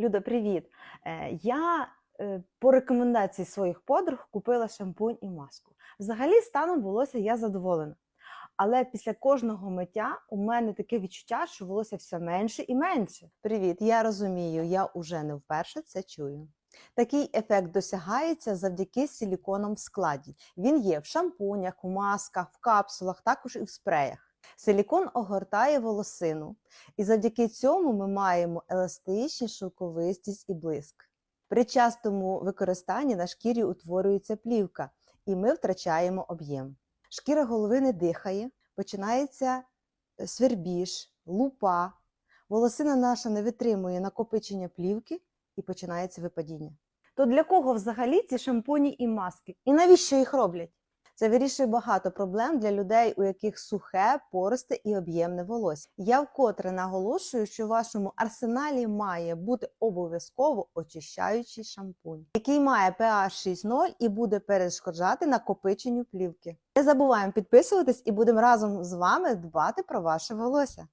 Люда, привіт! Е, Я е, по рекомендації своїх подруг купила шампунь і маску. Взагалі, станом волосся я задоволена. Але після кожного миття у мене таке відчуття, що волосся все менше і менше. Привіт, я розумію, я уже не вперше це чую. Такий ефект досягається завдяки силіконам в складі. Він є в шампунях, у масках, в капсулах, також і в спреях. Силікон огортає волосину, і завдяки цьому ми маємо еластичність, шовковистість і блиск. При частому використанні на шкірі утворюється плівка, і ми втрачаємо об'єм. Шкіра голови не дихає, починається е, свербіж, лупа, волосина наша не витримує накопичення плівки і починається випадіння. То для кого взагалі ці шампуні і маски? І навіщо їх роблять? Це вирішує багато проблем для людей, у яких сухе, пористе і об'ємне волосся. Я вкотре наголошую, що в вашому арсеналі має бути обов'язково очищаючий шампунь, який має pH 6.0 і буде перешкоджати накопиченню плівки. Не забуваємо підписуватись і будемо разом з вами дбати про ваше волосся.